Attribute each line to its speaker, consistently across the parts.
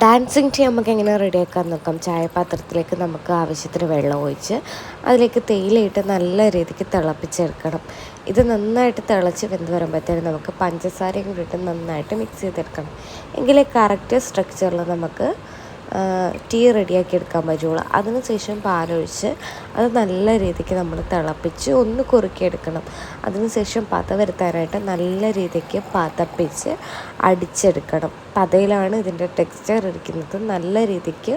Speaker 1: Dancing tea നമുക്ക് എങ്ങനെ റെഡിയാക്കാൻ നോക്കാം. ചായപാത്രത്തിലേക്ക് നമുക്ക് ആവശ്യത്തിന് വെള്ളം ഒഴിച്ച് അതിലേക്ക് തേയിലയിട്ട് നല്ല രീതിക്ക് തിളപ്പിച്ചെടുക്കണം. ഇത് നന്നായിട്ട് തിളച്ച് വെന്ത് വരുമ്പോഴത്തേനും നമുക്ക് പഞ്ചസാരയും കൂടി നന്നായിട്ട് മിക്സ് ചെയ്തെടുക്കണം. എങ്കിലേ കറക്റ്റ് സ്ട്രക്ചറിൽ നമുക്ക് ടീ റെഡിയാക്കി എടുക്കാൻ പറ്റുള്ളൂ. അതിനുശേഷം പാലൊഴിച്ച് അത് നല്ല രീതിക്ക് നമ്മൾ തിളപ്പിച്ച് ഒന്ന് കുറുക്കിയെടുക്കണം അതിനുശേഷം പത വരുത്താനായിട്ട് നല്ല രീതിക്ക് പതപ്പിച്ച് അടിച്ചെടുക്കണം. പതയിലാണ് ഇതിന്റെ ടെക്സ്ചർ ഇരിക്കുന്നത്. നല്ല രീതിക്ക്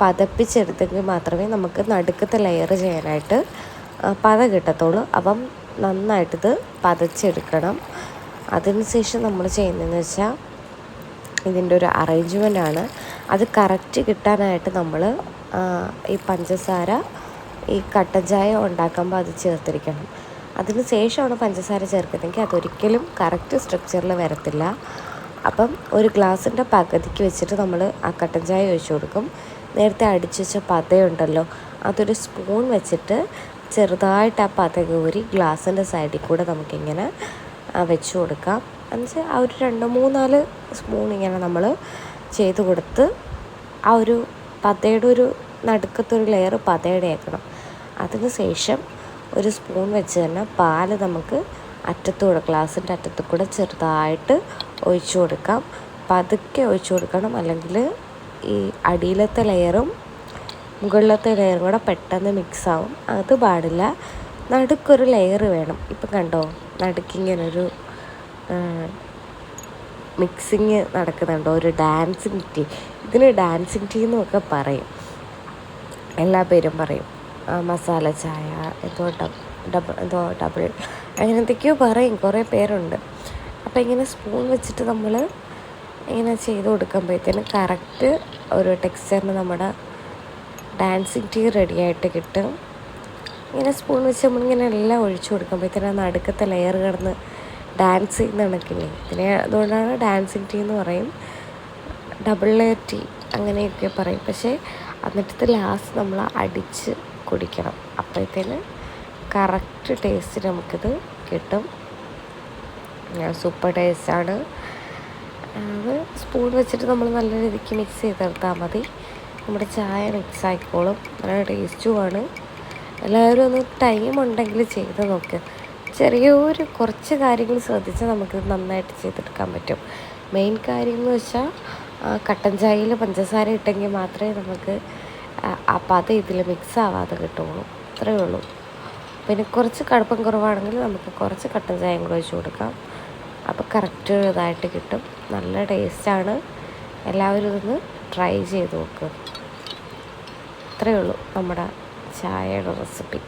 Speaker 1: പതപ്പിച്ചെടുത്തെങ്കിൽ മാത്രമേ നമുക്ക് നടുക്കത്തെ ലെയർ ചെയ്യാനായിട്ട് പത കിട്ടത്തുള്ളൂ. അപ്പം നന്നായിട്ടിത് പതച്ചെടുക്കണം. അതിനുശേഷം നമ്മൾ ചെയ്യുന്നതെന്ന് വെച്ചാൽ ഇതിന്റെ ഒരു അറേഞ്ച്മെന്റ് ആണ്. അത് കറക്റ്റ് കിട്ടാനായിട്ട് നമ്മൾ ഈ പഞ്ചസാര ഈ കട്ടൻ ചായ ഉണ്ടാക്കുമ്പോൾ അത് ചേർത്തിരിക്കണം. അതിന് ശേഷമാണ് പഞ്ചസാര ചേർക്കുന്നതെങ്കിൽ അതൊരിക്കലും കറക്റ്റ് സ്ട്രക്ചറിൽ വരത്തില്ല. അപ്പം ഒരു ഗ്ലാസിന്റെ പകുതിക്ക് വെച്ചിട്ട് നമ്മൾ ആ കട്ടൻ ചായ ഒഴിച്ചു കൊടുക്കും. നേരത്തെ അടിച്ചു വെച്ച പതയുണ്ടല്ലോ അതൊരു സ്പൂൺ വെച്ചിട്ട് ചെറുതായിട്ട് ആ പത കോരി ഗ്ലാസിന്റെ സൈഡിൽ കൂടെ നമുക്കിങ്ങനെ വെച്ച് കൊടുക്കാം. എന്നുവെച്ചാൽ ആ ഒരു രണ്ട് മൂന്നാൽ സ്പൂൺ ഇങ്ങനെ നമ്മൾ ചെയ്ത് കൊടുത്ത് ആ ഒരു പതയുടെ ഒരു നടുക്കത്തെ ഒരു ലെയർ പതയുടെ ആക്കണം. അതിന് ശേഷം ഒരു സ്പൂൺ വെച്ച് തന്നെ പാൽ നമുക്ക് അറ്റത്തൂടെ ഗ്ലാസിന്റെ അറ്റത്തു കൂടെ ചെറുതായിട്ട് ഒഴിച്ചു കൊടുക്കാം. പതുക്കെ ഒഴിച്ചു കൊടുക്കണം. അല്ലെങ്കിൽ ഈ അടിയിലത്തെ ലെയറും മുകളിലത്തെ ലെയറും കൂടെ പെട്ടെന്ന് മിക്സ് ആവും. അത് പാടില്ല. നടുക്കൊരു ലെയർ വേണം. ഇപ്പം കണ്ടോ? നടുക്കിങ്ങനൊരു മിക്സിങ് നടക്കുന്നുണ്ട് ഒരു ഡാൻസിങ് ടീ ഇതിന് ഡാൻസിങ് ടീ എന്നൊക്കെ പറയും. എല്ലാ പേരും പറയും. മസാല ചായ എന്തോ ഡബിൾ എന്തോ ഡബിൾ അങ്ങനെ എന്തൊക്കെയോ പറയും കുറേ പേരുണ്ട്. അപ്പോൾ ഇങ്ങനെ സ്പൂൺ വെച്ചിട്ട് നമ്മൾ ഇങ്ങനെ ചെയ്ത് കൊടുക്കുമ്പോഴത്തേന് കറക്റ്റ് ഒരു ടെക്സ്ചറിന് നമ്മുടെ ഡാൻസിങ് ടീ റെഡിയായിട്ട് കിട്ടും. ഇങ്ങനെ സ്പൂൺ വെച്ച് നമ്മളിങ്ങനെ എല്ലാം ഒഴിച്ചു കൊടുക്കുമ്പോഴത്തേനും നടുക്കത്തെ ലെയർ കിടന്ന് ഡാൻസ് ചെയ്യുന്ന കണക്കില്ലേ ഇതിനെ അതുകൊണ്ടാണ് ഡാൻസിങ് ടീ എന്ന് പറയും. ഡബിൾ ലെയർ ടീ അങ്ങനെയൊക്കെ പറയും. പക്ഷേ എന്നിട്ട് ലാസ്റ്റ് നമ്മൾ അടിച്ച് കുടിക്കണം. അപ്പോഴത്തേന് കറക്റ്റ് ടേസ്റ്റ് നമുക്കിത് കിട്ടും. സൂപ്പർ ടേസ്റ്റാണ് അത് സ്പൂൺ വെച്ചിട്ട് നമ്മൾ നല്ല രീതിക്ക് മിക്സ് ചെയ്തെടുത്താൽ മതി. നമ്മുടെ ചായ മിക്സ് ആയിക്കോളും. നല്ല ടേസ്റ്റുമാണ് എല്ലാവരും ഒന്ന് ടൈം ഉണ്ടെങ്കിൽ ചെയ്ത് നോക്ക്. ചെറിയൊരു കുറച്ച് കാര്യങ്ങൾ ശ്രദ്ധിച്ചാൽ നമുക്ക് നന്നായിട്ട് ചെയ്തെടുക്കാൻ പറ്റും. മെയിൻ കാര്യം എന്ന് വെച്ചാൽ കട്ടൻ ചായയിൽ പഞ്ചസാര ഇട്ടെങ്കിൽ മാത്രമേ നമുക്ക് ആ പത ഇതിൽ മിക്സ് ആവാതെ കിട്ടുള്ളൂ. അത്രയേ ഉള്ളൂ. പിന്നെ കുറച്ച് കടുപ്പം കുറവാണെങ്കിൽ നമുക്ക് കുറച്ച് കട്ടൻ ചായയും കൂടെ വെച്ച് കൊടുക്കാം. അപ്പോൾ കറക്റ്റ് ഇതായിട്ട് കിട്ടും. നല്ല ടേസ്റ്റാണ് എല്ലാവരും ഇതൊന്ന് ട്രൈ ചെയ്ത് നോക്കുക അത്രയേ ഉള്ളൂ നമ്മുടെ ചായയുടെ റെസിപ്പി